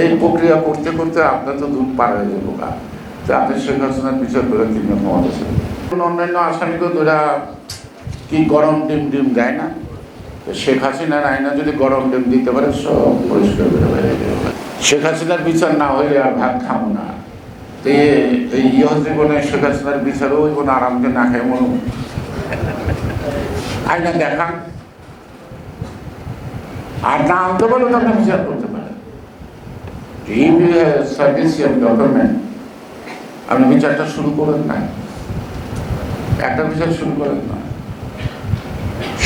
এই প্রক্রিয়া করতে করতে আপনার তো দুধ পার হয়ে যাব গা। তো আপনি শেখ হাসিনার বিচার করে তিনি ক্ষমতা অন্যান্য আসামিকে তোরা কি গরম ডিম ডিম দেয় না? শেখ হাসিনার আইনা যদি গরম ডিম দিতে পারে, সব পরিষ্কার করে যাবে। শেখ হাসিনার বিচার না হইলে আর ভাত খাব না। তো এই ইহ জীবনে শেখ হাসিনার বিচারও কোনো আরামকে না খায় মনে আইনা দেখান আর না আনতে পারলে তো আপনি বিচার করতে এই সার্ভিসিয়াল গভর্নমেন্ট আপনি বিচারটা শুরু করেন না একটা বিচার শুরু করেন না।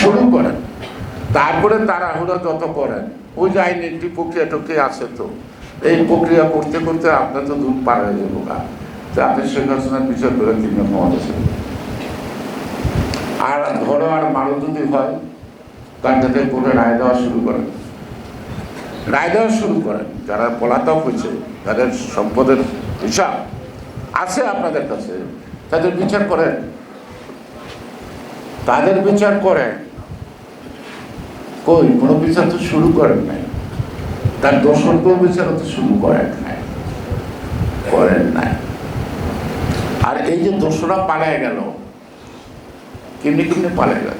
শুরু করেন। তারপরে তাড়াহুড়া যত করেন। ওই যে আইন একটি প্রক্রিয়া টক্রিয়া আছে তো। এই প্রক্রিয়া করতে করতে আপনার তো দুধ পার হয়ে যাব গা। তো আপনি শেখ হাসিনার বিচার করে তিনি ক্ষমতা আর ধরো আর মারো যদি হয়, তার থেকে কোর্টে রায় দেওয়া শুরু করেন রায় দেওয়া শুরু করেন। যারা পলাতক হয়েছে, তাদের সম্পদের হিসাব আছে আপনাদের কাছে, তাদের বিচার করেন। তাদের বিচার করেন। কই, কোনো বিচার তো শুরু করেন নাই। তার দোষরকেও বিচার তো শুরু করেন নাই। করেন নাই। আর এই যে দোষরা পালায় গেল, কেমনি কেমনি পালায় গেল?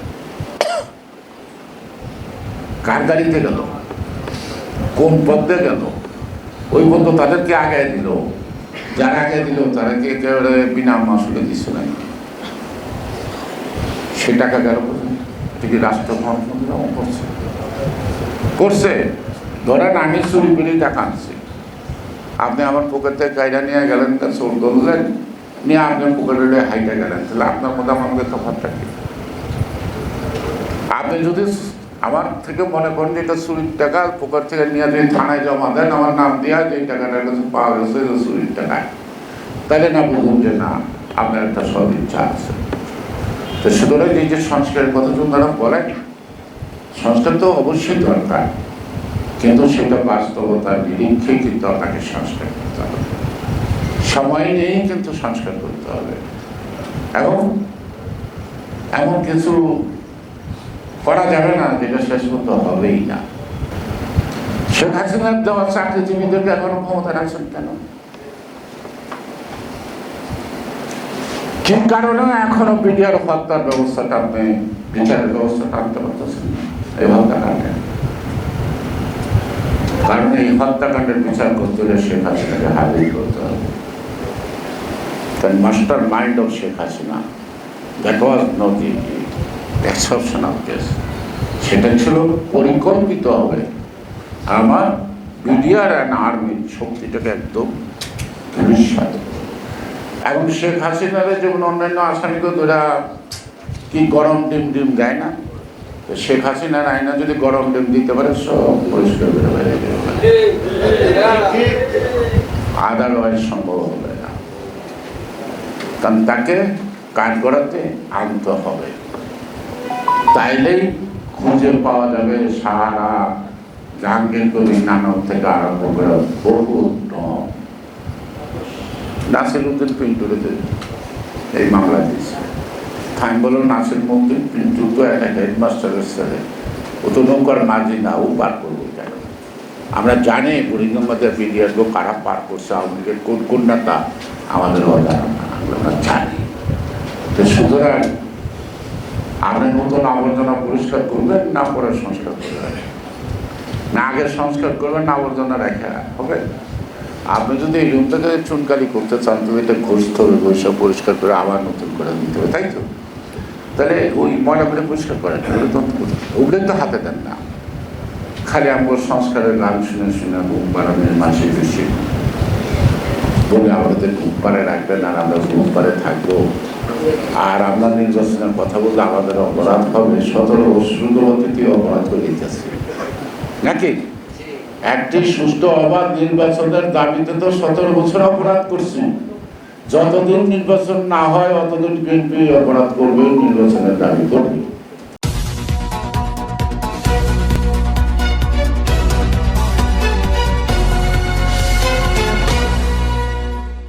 কার গাড়িতে গেল? কোন পথে গেল? ওই পথ তাদেরকে আগে দিল। যারা আগে দিল, তারা কি একেবারে বিনা মাসুলে দিচ্ছে না সে টাকা গেল কোথায়? রাষ্ট্র করছে? করছে। ধরেন আমি চুরি করে টাকা আনছি। আপনি আমার পকেট থেকে কায়দা নিয়ে গেলেন চোর ধরলেন, নিয়ে আপনি পকেটে হাইটা গেলেন। তাহলে আপনার মধ্যে আমার মধ্যে তফাৎটা কি? আপনি যদি আমার থেকে মনে করেন যে এটা চুরির টাকা পকেট থেকে নিয়ে যদি থানায় জমা দেন, আমার নাম দেওয়া যে টাকাটার কাছে পাওয়া গেছে এটা চুরির টাকায়। তাহলে না বুঝুন যে না, আপনার একটা সব ইচ্ছা আছে। তো সুতরাং এই যে সংস্কারের কথা যখন তারা বলেন, সংস্কার তো অবশ্যই দরকার, কিন্তু সেটা বাস্তবতার নিরীক্ষে কিন্তু আপনাকে সংস্কার করতে হবে। সময় নিয়েই কিন্তু সংস্কার করতে হবে। এবং এমন কিছু করা যাবে না, যেটা শেষ করতে হবেই না। শেখ হাসিনার দেওয়া চাকরিজীবীদেরকে এখনও ক্ষমতা রাখছেন কেন? কি কারণে এখনও বিডিআর হত্যার বিচারের পারতেছেন এই হত্যাকাণ্ডে। কারণ এই হত্যাকাণ্ডের বিচার করতে হলে শেখ হাসিনাকে হাজির করতে হবে। কারণ master mind of Sheikh Hasina, that was not the exceptional case সেটা ছিল পরিকল্পিত হবে। আমার বিডিআর অ্যান্ড আর্মির শক্তিটাকে একদম ভবিষ্যৎ এবং শেখ হাসিনারে যেমন অন্যান্য আসামিকে তোরা কি গরম ডিম ডিম দেয় না শেখ হাসিনার আইনা যদি গরম ডিম দিতে পারে, সব পরিষ্কার করে বেরিয়ে যাবে সম্ভব হবে না। কারণ তাকে কাজ করাতে আনতে হবে। তাইলেই খুঁজে পাওয়া যাবে সারা জাহাঙ্গীর কবি নানক থেকে আরম্ভ করে বহু নাসির উদ্দিন পিন্টুরে এই মামলা দিয়েছে। আমি বললাম, নাসির উদ্দিন পিন্টু তো একটা হেডমাস্টারের ছেলে। ও তো নৌকার মাঝি না, ও পার করব কেন? আমরা জানি বুড়িগঙ্গাদের বিডিআরগো কারা পার করছে, আওয়ামী লীগের কোন কোন নেতা আমাদের অজানা আমরা জানি। তো সুতরাং আপনি নতুন আবর্জনা পরিষ্কার করবেন, না পরে সংস্কার করবেন? না আগে সংস্কার করবেন না আবর্জনা রেখে হবে। আপনি যদি এই রুমটাকে চুনকালি করতে চান তাহলে এটা ঘষতে হবে ঘষে পরিষ্কার করে আবার নতুন করে দিতে হবে, তাই তো? তাহলে ওই ময়লা করে পরিষ্কার করেন ওগুলো তো তো হাতে দেন না। খালি আমার সংস্কারের গান শুনে শুনে ঘুম পাড়ানোর মাসে বেশি বলে আমাদের ঘুম পাড়ে রাখবেন আর আমরা ঘুম পাড়ে থাকব। আর আমরা নির্বাচনের কথা বললে আমাদের অপরাধ হবে। সতেরো ও অতিথি অপরাধ করে দিতেছে নাকি? একটি সুস্থ অবাধ নির্বাচনের দাবিতে তো সতেরো বছর অপরাধ করছি। যতদিন নির্বাচন না হয়, অতদিন বিএনপি অপরাধ করবে, নির্বাচনের দাবি করবে।